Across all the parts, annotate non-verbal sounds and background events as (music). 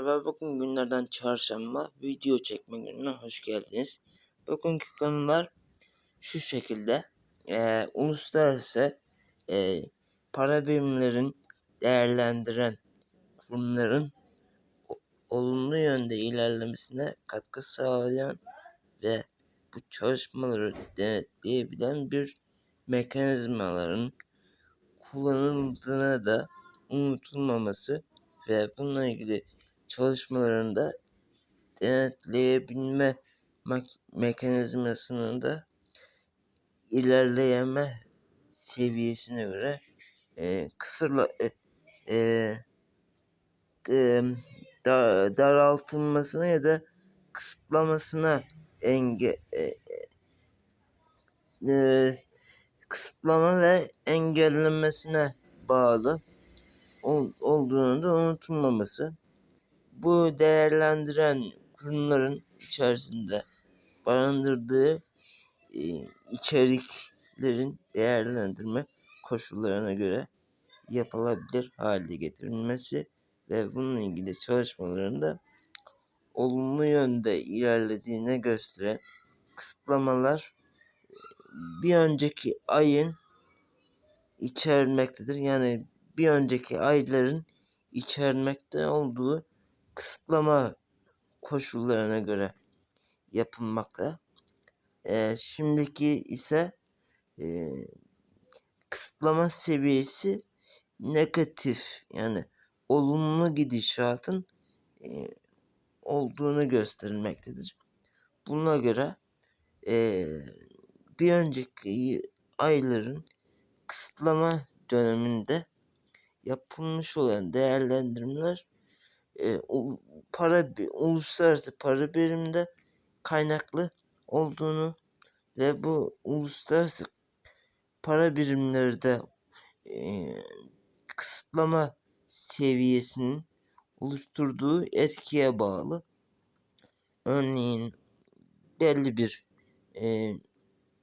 Merhaba, bugün günlerden çarşamba video çekme gününe hoş geldiniz. Bugünkü konular şu şekilde. Ee, uluslararası e, para birimlerin değerlendiren kurumların olumlu yönde ilerlemesine katkı sağlayan ve bu çalışmaları denetleyebilen bir mekanizmaların kullanıldığına da unutulmaması ve bununla ilgili çalışmalarında denetleyebilme mekanizmasının da ilerleyeme seviyesine göre e, kısırla e, e, e, da, daraltılmasına ya da kısıtlamasına enge e, e, kısıtlama ve engellenmesine bağlı ol, olduğunu da unutulmaması. Bu değerlendiren kurumların içerisinde barındırdığı e, içeriklerin değerlendirme koşullarına göre yapılabilir hale getirilmesi ve bununla ilgili çalışmaların da olumlu yönde ilerlediğine gösteren kısıtlamalar bir önceki ayın içermektedir. Yani bir önceki ayların içermekte olduğu kısıtlama koşullarına göre yapılmakta. E, şimdiki ise e, kısıtlama seviyesi negatif yani olumlu gidişatın e, olduğunu gösterilmektedir. Buna göre e, bir önceki ayların kısıtlama döneminde yapılmış olan değerlendirmeler e, para uluslararası para biriminde kaynaklı olduğunu ve bu uluslararası para birimleri de e, kısıtlama seviyesinin oluşturduğu etkiye bağlı. Örneğin belli bir e,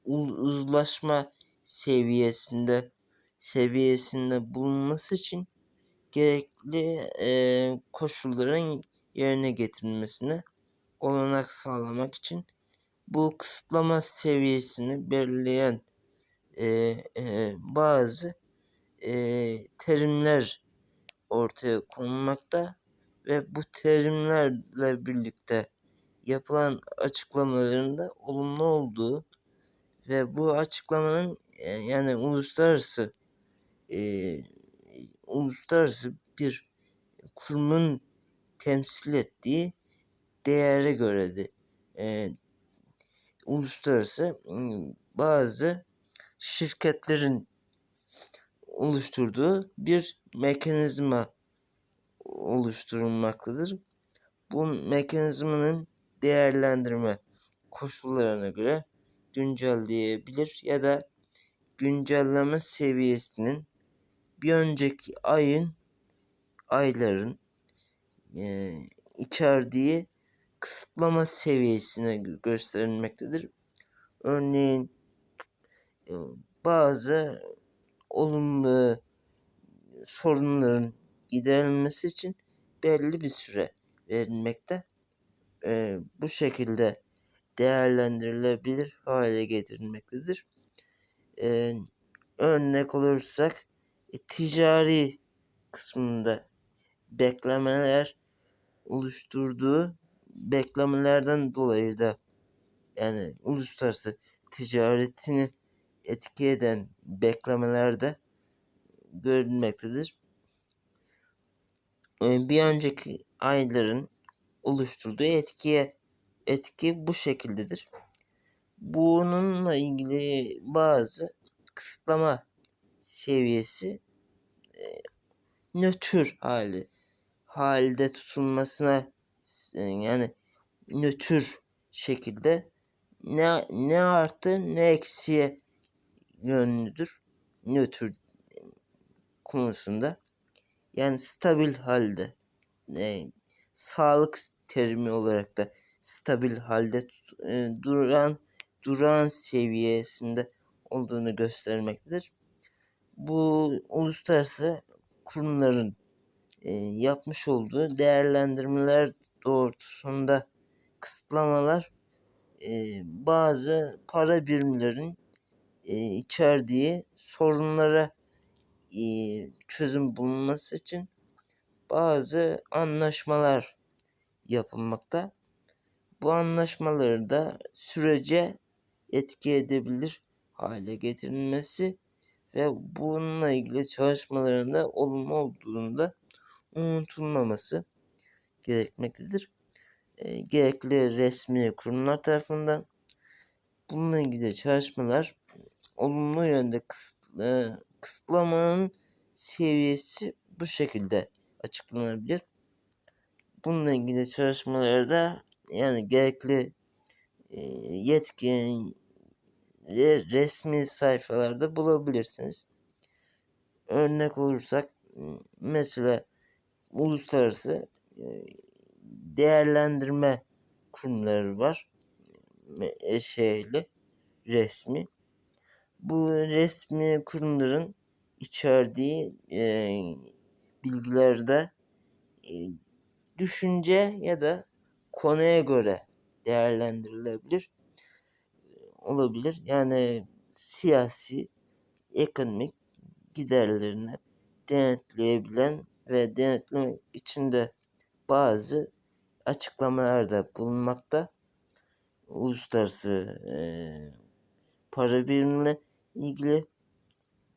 uzlaşma seviyesinde seviyesinde bulunması için gerekli e, koşulların yerine getirilmesine olanak sağlamak için bu kısıtlama seviyesini belirleyen e, e, bazı e, terimler ortaya konulmakta ve bu terimlerle birlikte yapılan açıklamalarında olumlu olduğu ve bu açıklamanın yani uluslararası e, uluslararası bir kurumun temsil ettiği değere göre de e, uluslararası bazı şirketlerin oluşturduğu bir mekanizma oluşturulmaktadır. Bu mekanizmanın değerlendirme koşullarına göre güncelleyebilir ya da güncelleme seviyesinin bir önceki ayın ayların e, içerdiği kısıtlama seviyesine gösterilmektedir. Örneğin e, bazı olumlu sorunların giderilmesi için belli bir süre verilmekte. E, bu şekilde değerlendirilebilir hale getirilmektedir. E, örnek olursak ticari kısmında beklemeler oluşturduğu beklemelerden dolayı da yani uluslararası ticaretini etki eden beklemelerde görülmektedir. E, bir önceki ayların oluşturduğu etkiye etki bu şekildedir. Bununla ilgili bazı kısıtlama seviyesi e, nötr hali halde tutulmasına e, yani nötr şekilde ne ne artı ne eksiye yönlüdür nötr konusunda yani stabil halde e, sağlık terimi olarak da stabil halde e, duran duran seviyesinde olduğunu göstermektedir. Bu uluslararası kurumların e, yapmış olduğu değerlendirmeler doğrultusunda kısıtlamalar e, bazı para birimlerin e, içerdiği sorunlara e, çözüm bulunması için bazı anlaşmalar yapılmakta. Bu anlaşmaları da sürece etki edebilir hale getirilmesi ve bununla ilgili çalışmaların da olumlu olduğunda unutulmaması gerekmektedir. E, gerekli resmi kurumlar tarafından bununla ilgili çalışmalar olumlu yönde kısıtlı, kısıtlamanın seviyesi bu şekilde açıklanabilir. Bununla ilgili çalışmaları da yani gerekli e, yetkin ve resmi sayfalarda bulabilirsiniz. Örnek olursak mesela uluslararası e, değerlendirme kurumları var. E, şeyli resmi. Bu resmi kurumların içerdiği e, bilgilerde e, düşünce ya da konuya göre değerlendirilebilir olabilir. Yani siyasi, ekonomik giderlerini denetleyebilen ve denetlemek için de bazı açıklamalarda bulunmakta. Uluslararası e, para birimine ilgili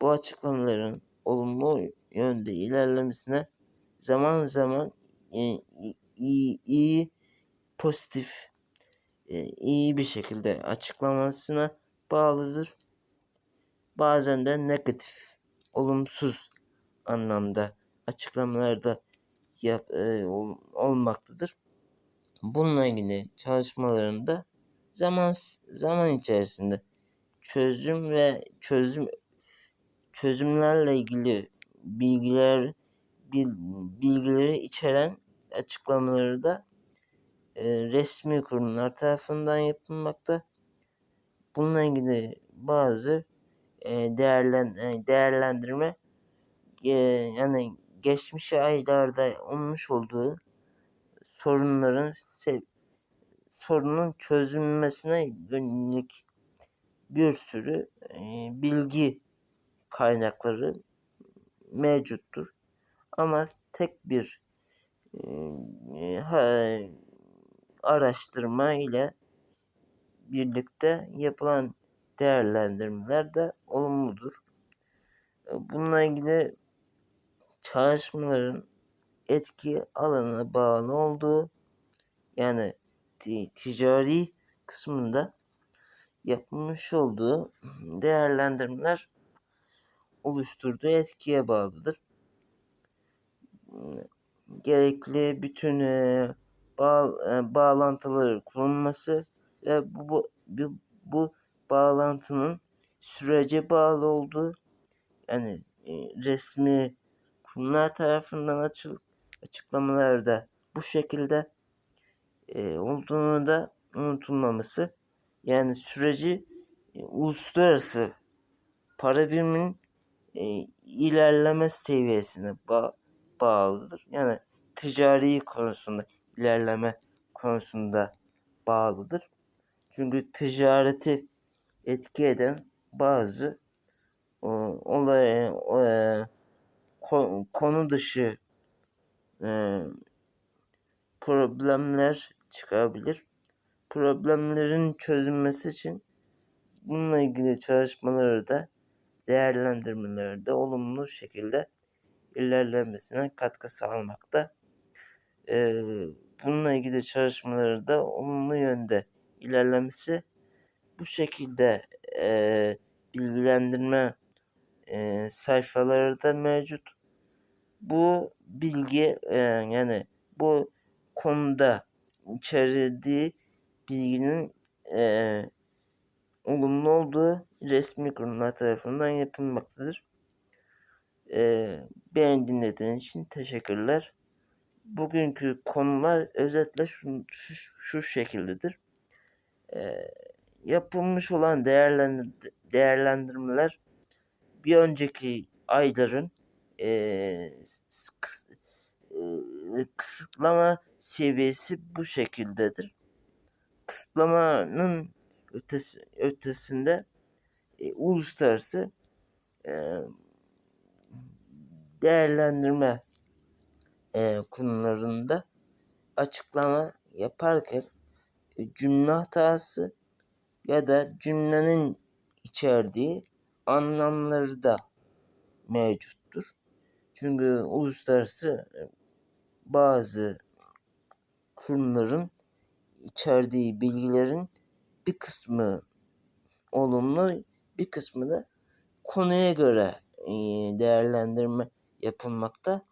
bu açıklamaların olumlu yönde ilerlemesine zaman zaman e, iyi, iyi pozitif iyi bir şekilde açıklamasına bağlıdır. Bazen de negatif, olumsuz anlamda açıklamalarda yap, e, ol, olmaktadır. Bununla ilgili çalışmalarında zaman zaman içerisinde çözüm ve çözüm çözümlerle ilgili bilgiler bilgileri içeren açıklamaları da e, resmi kurumlar tarafından yapılmakta. Bununla ilgili bazı e, e, değerlendirme e, yani geçmiş aylarda olmuş olduğu sorunların sorunun çözülmesine yönelik bir sürü e, bilgi kaynakları mevcuttur. Ama tek bir e, ha, araştırma ile birlikte yapılan değerlendirmeler de olumludur. Bununla ilgili çalışmaların etki alanına bağlı olduğu yani ticari kısmında yapılmış olduğu (clears throat) değerlendirmeler oluşturduğu etkiye bağlıdır. Gerekli bütün bağ, e, bağlantıları kurulması ve bu, bu, bu, bu bağlantının sürece bağlı olduğu yani e, resmi kurumlar tarafından açıl, açıklamalarda bu şekilde e, olduğunu da unutulmaması yani süreci e, uluslararası para biriminin e, ilerleme seviyesine ba bağlıdır. Yani ticari konusunda ilerleme konusunda bağlıdır. Çünkü ticareti etki eden bazı o, olay, o, e, konu dışı e, problemler çıkabilir. Problemlerin çözülmesi için bununla ilgili çalışmaları da değerlendirmeleri de olumlu şekilde ilerlemesine katkı sağlamakta. Ee, bununla ilgili çalışmaları da olumlu yönde ilerlemesi bu şekilde e, bilgilendirme e, sayfaları da mevcut. Bu bilgi e, yani bu konuda içerdiği bilginin e, olumlu olduğu resmi kurumlar tarafından yapılmaktadır. E, beni dinlediğiniz için teşekkürler bugünkü konular özetle şu, şu, şu şekildedir. E, yapılmış olan değerlendir değerlendirmeler bir önceki ayların e, eee, kısıtlama seviyesi bu şekildedir. Kısıtlamanın ötesi, ötesinde e, uluslararası e, değerlendirme e, konularında açıklama yaparken e, cümle hatası ya da cümlenin içerdiği anlamları da mevcuttur. Çünkü uluslararası e, bazı kurumların içerdiği bilgilerin bir kısmı olumlu, bir kısmı da konuya göre e, değerlendirme yapılmakta.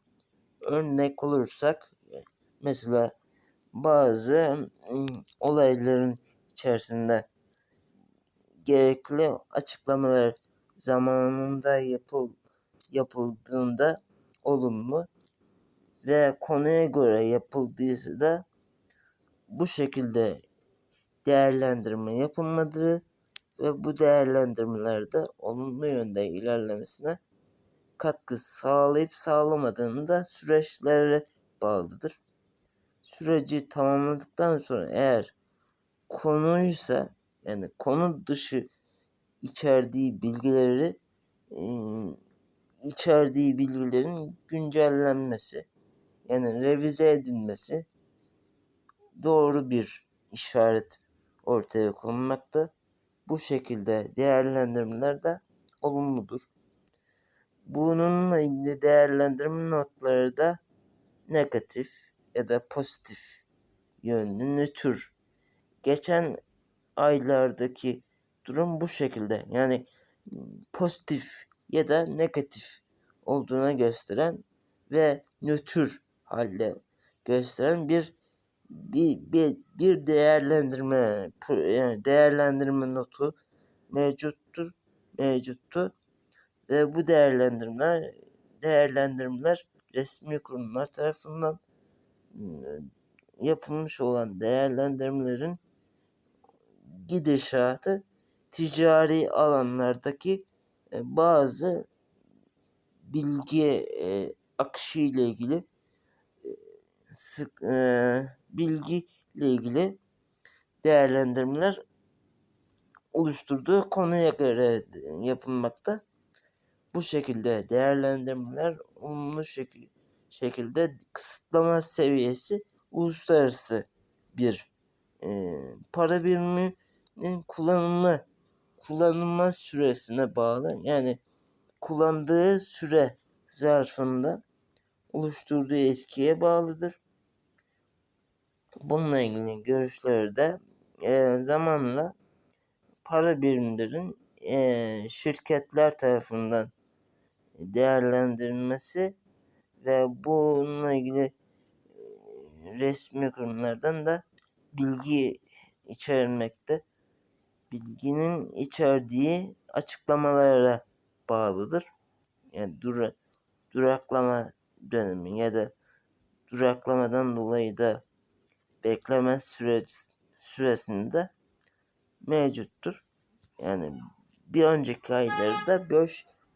Örnek olursak mesela bazı olayların içerisinde gerekli açıklamalar zamanında yapıl, yapıldığında olumlu ve konuya göre yapıldıysa da bu şekilde değerlendirme yapılmadığı ve bu değerlendirmelerde olumlu yönde ilerlemesine katkı sağlayıp sağlamadığını da süreçlere bağlıdır. Süreci tamamladıktan sonra eğer konuysa yani konu dışı içerdiği bilgileri içerdiği bilgilerin güncellenmesi yani revize edilmesi doğru bir işaret ortaya konulmakta. Bu şekilde değerlendirmeler de olumludur. Bununla ilgili değerlendirme notları da negatif ya da pozitif yönlü nötr. Geçen aylardaki durum bu şekilde. Yani pozitif ya da negatif olduğuna gösteren ve nötr halde gösteren bir bir, bir, bir değerlendirme değerlendirme notu mevcuttur mevcuttu ve bu değerlendirmeler değerlendirmeler resmi kurumlar tarafından yapılmış olan değerlendirmelerin gidişatı ticari alanlardaki bazı bilgi e, akışı ile ilgili sık e, bilgi ile ilgili değerlendirmeler oluşturduğu konuya göre yapılmakta. Bu şekilde değerlendirmeler olumlu şekil, şekilde kısıtlama seviyesi uluslararası bir e, para biriminin kullanımı kullanılma süresine bağlı. Yani kullandığı süre zarfında oluşturduğu etkiye bağlıdır. Bununla ilgili görüşleri de e, zamanla para birimlerin e, şirketler tarafından değerlendirilmesi ve bununla ilgili e, resmi kurumlardan da bilgi içermekte. Bilginin içerdiği açıklamalara bağlıdır. Yani dur duraklama dönemi ya da duraklamadan dolayı da bekleme süreç süresinde mevcuttur. Yani bir önceki aylarda böyle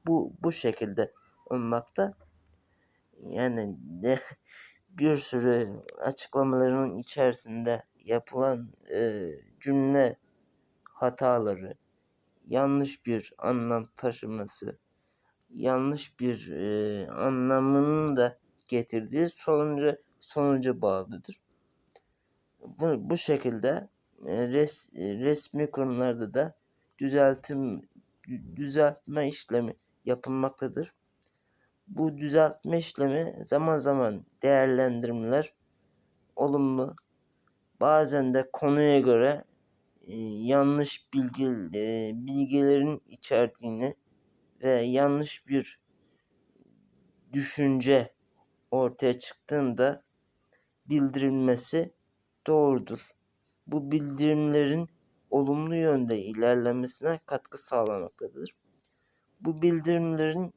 bu bu şekilde olmakta. Yani de (laughs) bir sürü açıklamaların içerisinde yapılan e, cümle hataları, yanlış bir anlam taşıması, yanlış bir e, anlamının da getirdiği sonucu sonuca bağlıdır. Bu, bu şekilde e, res, e, resmi kurumlarda da düzeltim düzeltme işlemi yapılmaktadır. Bu düzeltme işlemi zaman zaman değerlendirmeler olumlu bazen de konuya göre e, yanlış bilgi e, bilgilerin içerdiğini ve yanlış bir düşünce ortaya çıktığında bildirilmesi doğrudur. Bu bildirimlerin olumlu yönde ilerlemesine katkı sağlamaktadır. Bu bildirimlerin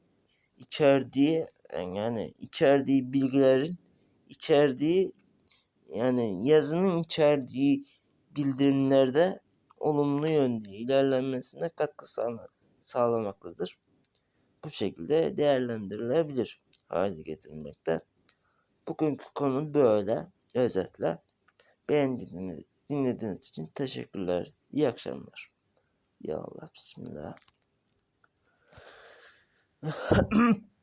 içerdiği yani içerdiği bilgilerin içerdiği yani yazının içerdiği bildirimlerde olumlu yönde ilerlenmesine katkı sağla sağlamaktadır. Bu şekilde değerlendirilebilir hale getirilmekte. Bugünkü konu böyle. Özetle. Beni dinlediğiniz için teşekkürler. İyi akşamlar. Ya Allah. Bismillah. 嗯哼嗯